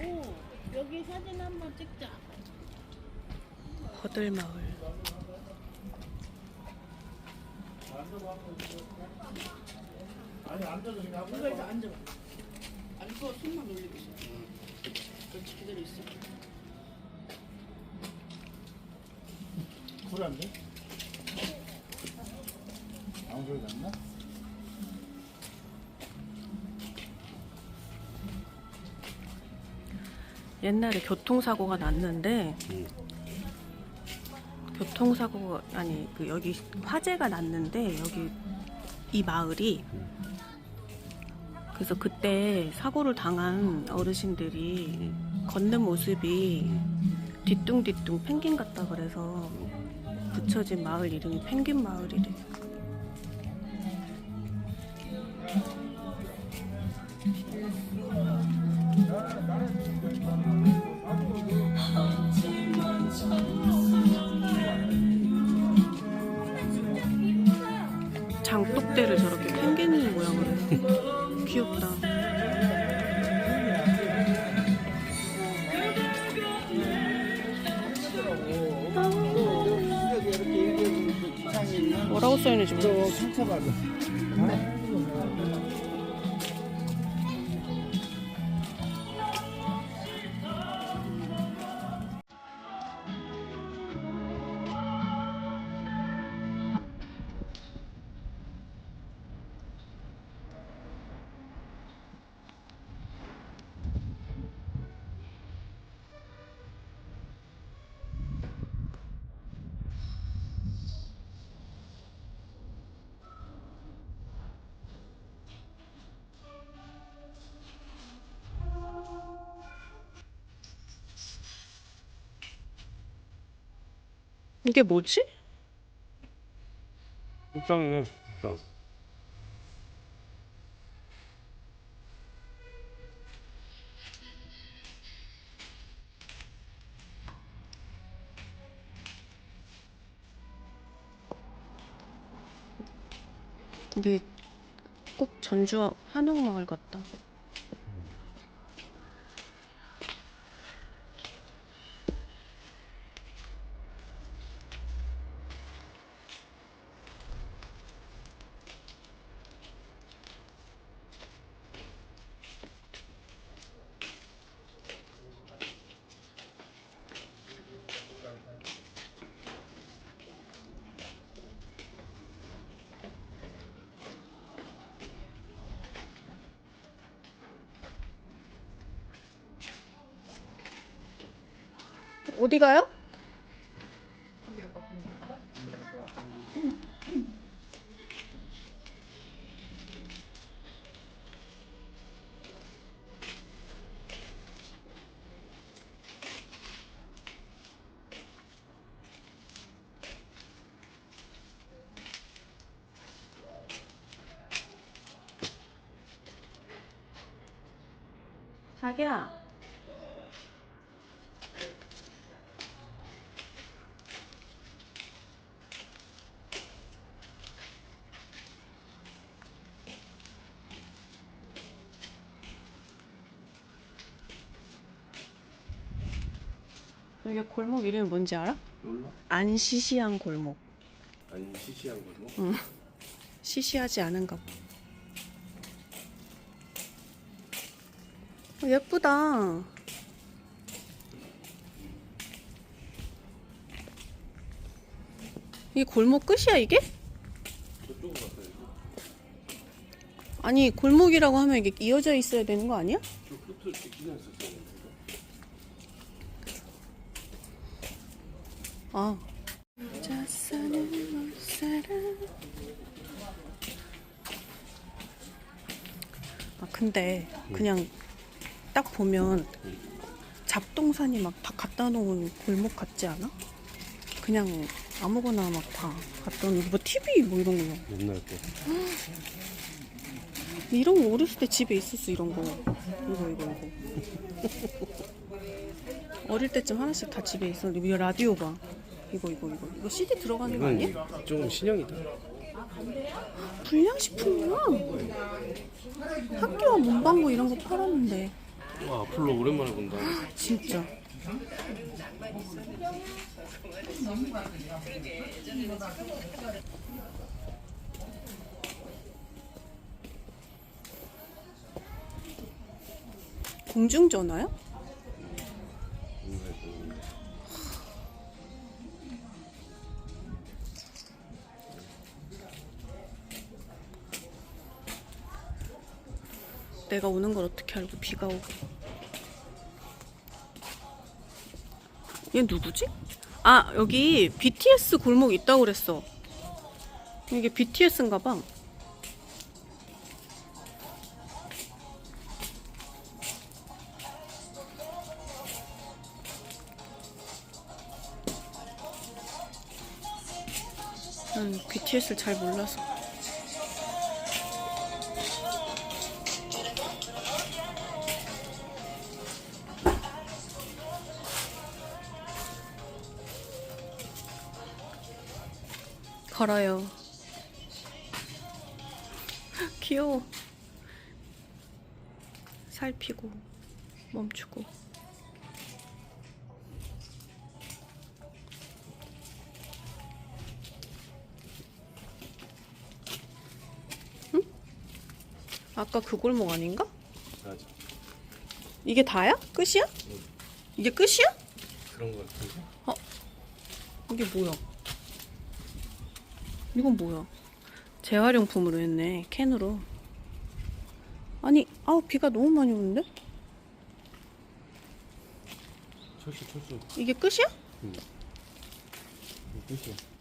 오, 여기 사진 한번 찍자. 거들마을. 이거에서 앉아봐. 앉고 손만 올리고 있어. 그렇지, 그대로 있어. 쿨한데? 아무 소리 났나? 옛날에 교통사고가 났는데 교통사고가 아니 그 여기 화재가 났는데 여기 이 마을이 그래서 그때 사고를 당한 어르신들이 걷는 모습이 뒤뚱뒤뚱 펭귄 같다 그래서 붙여진 마을 이름이 펭귄 마을이래. 장 뭐라고 써있는지 모르겠어. 저 상처받아. 이게 뭐지? 국장이네, 국장. 이게 꼭 전주 한옥마을 같다. 어디 가요? 자기야. 여기 골목 이름이 뭔지 알아? 몰라? 안시시한 골목. 아니, 시시한 거고. 시시하지 않은가 봐. 어, 예쁘다. 이게 골목 끝이야, 이게? 저쪽으로 야지 아니, 골목이라고 하면 이게 이어져 있어야 되는 거 아니야? 저 끝을. 아. 자 사는 사람. 아, 근데 그냥 딱 보면 잡동산이 막다 갖다 놓은 골목 같지 않아? 그냥 아무거나 막 다 갖다 놓은 뭐 TV 뭐 이런 거. 옛날 거. 이런 거 어렸을 때 집에 있었어 이런 거. 이거 이거 이거. 어릴 때쯤 하나씩 다 집에 있었는데 이거 라디오 봐. 이거 이거 이거 이거 CD 들어가는 거 아니야? 조금 신형이다. 불량식품이야. 학교와 문방구 이런 거 팔았는데 와 앞으로 오랜만에 본다. 진짜. 공중전화요? 내가 오는 걸 어떻게 알고 비가 오고. 얘 누구지? 아 여기 BTS 골목 있다고 그랬어. 이게 BTS인가 봐. 난 BTS를 잘 몰라서. 걸어요. 귀여워. 살피고 멈추고. 응? 아까 그 골목 아닌가? 맞아. 이게 다야? 끝이야? 이게 끝이야? 그런 거 같은데. 이게 뭐야? 이건 뭐야? 재활용품으로 했네. 캔으로. 아니, 아우 비가 너무 많이 오는데? 철수 철수. 이게 끝이야? 이거 끝이야.